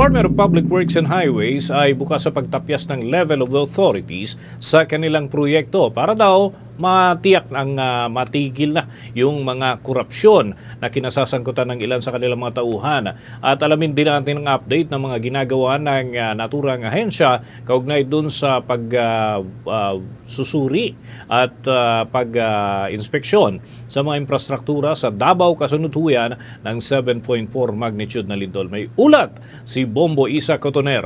Department of Public Works and Highways ay bukas sa pagtapyas ng level of authorities sa kanilang proyekto para daw matiyak ang ah, matigil na yung mga korupsyon na kinasasangkutan ng ilan sa kanilang mga tauhan. At alamin din natin ang update ng mga ginagawa ng ah, naturang ahensya kaugnay dun sa pag ah, ah, susuri at ah, pag-inspeksyon sa mga infrastruktura sa Davao kasunod-huyan ng 7.4 magnitude na lindol. May ulat si Bombo Isa Cotoner.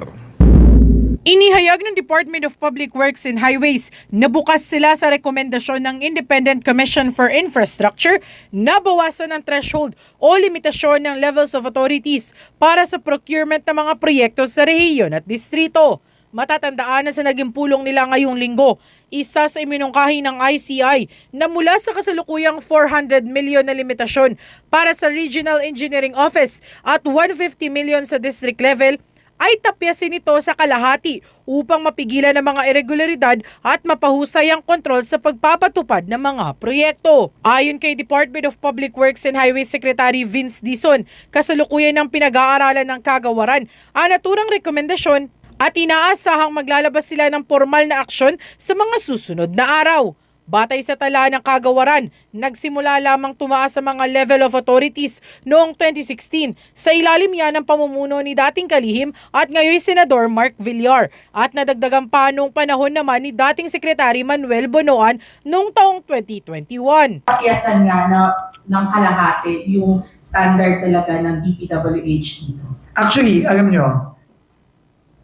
Inihayag ng Department of Public Works and Highways na bukas sila sa rekomendasyon ng Independent Commission for Infrastructure na bawasan ang threshold o limitasyon ng levels of authorities para sa procurement ng mga proyekto sa rehiyon at distrito. Matatandaan na sa naging pulong nila ngayong linggo, isa sa iminungkahi ng ICI na mula sa kasalukuyang 400 million na limitasyon para sa Regional Engineering Office at 150 million sa district level ay tapyasin ito sa kalahati upang mapigilan ang mga irregularidad at mapahusay ang kontrol sa pagpapatupad ng mga proyekto. Ayon kay Department of Public Works and Highways Secretary Vince Dison, kasalukuyan ng pinag-aaralan ng kagawaran ang naturang rekomendasyon at inaasahang maglalabas sila ng formal na aksyon sa mga susunod na araw. Batay sa tala ng kagawaran, nagsimula lamang tumaas sa mga level of authorities noong 2016 sa ilalim yan ng pamumuno ni dating kalihim at ngayon Senador Mark Villar at nadagdagan pa noong panahon naman ni dating Sekretary Manuel Bonoan noong taong 2021. Pakyasan nga na ng kalahati yung standard talaga ng DPWH dito. Actually, alam nyo,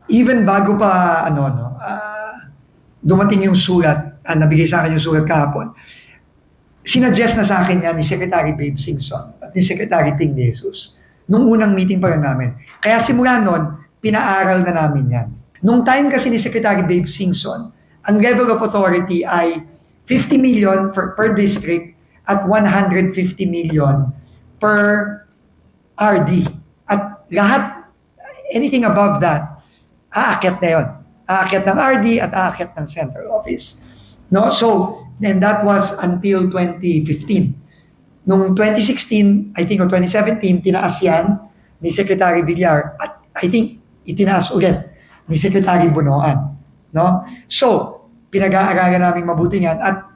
even bago pa, ano, no, ah, dumating yung sulat, ah, nabigay sa akin yung sulat kahapon, sinuggest na sa akin yan ni Secretary Babe Singson at ni Secretary Ping Jesus nung unang meeting pa lang namin. Kaya simula nun, pinaaral na namin yan. Nung time kasi ni Secretary Babe Singson, ang level of authority ay 50 million for, per district at 150 million per RD. At lahat, anything above that, aakyat na yun. Aakyat ng RD at aakyat ng central office. No? So, and that was until 2015. Nung 2016, I think, or 2017, tinaas yan ni Secretary Villar at I think itinaas ulit ni Secretary Bonoan. No? So, pinag-aaralan namin mabuti yan at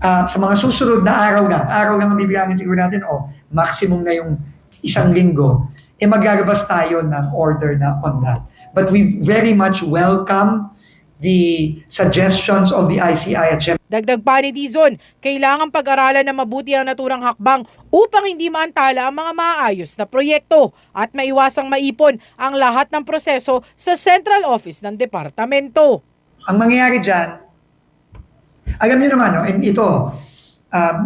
ah, sa mga susunod na araw na, araw na mabibilangin siguro natin, oh, maximum na yung isang linggo, eh maglalabas tayo ng order na on that. But we very much welcome the suggestions of the ICI at syempre, Dagdag pa ni Dizon, kailangan pag-aralan na mabuti ang naturang hakbang upang hindi maantala ang mga maayos na proyekto at maiwasang maipon ang lahat ng proseso sa central office ng departamento. ang mangyayari dyan, alam niyo naman, no, and ito, um,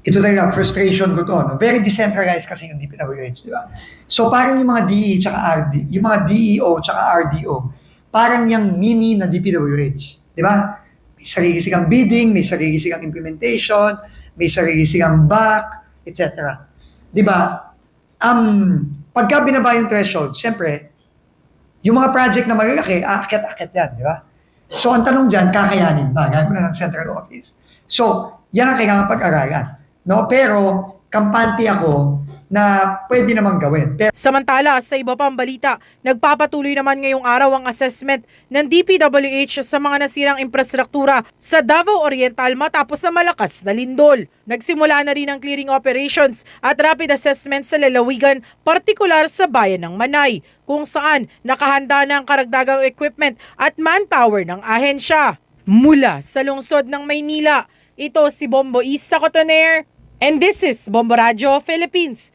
ito talaga, frustration ko to, no? very decentralized kasi yung DPWH, di ba? So parang yung mga DE tsaka RD, yung mga DEO tsaka RDO, parang yung mini na DPWH, di ba? May sarili silang bidding, may sarili silang implementation, may sarili silang back, etc. Di ba? Um, pagka binaba yung threshold, syempre, yung mga project na malalaki, aakyat-akyat yan, di ba? So, ang tanong dyan, kakayanin ba? Gagawin na ng central office. So, yan ang kailangan pag-aralan. No? Pero, kampante ako na pwede namang gawin. Pero, Samantala, sa iba pang balita, nagpapatuloy naman ngayong araw ang assessment ng DPWH sa mga nasirang infrastruktura sa Davao Oriental matapos sa malakas na lindol. Nagsimula na rin ang clearing operations at rapid assessment sa lalawigan, partikular sa bayan ng Manay, kung saan nakahanda na ang karagdagang equipment at manpower ng ahensya. Mula sa lungsod ng Maynila, ito si Bombo Isa Cotoner, and this is Bombo Radio Philippines,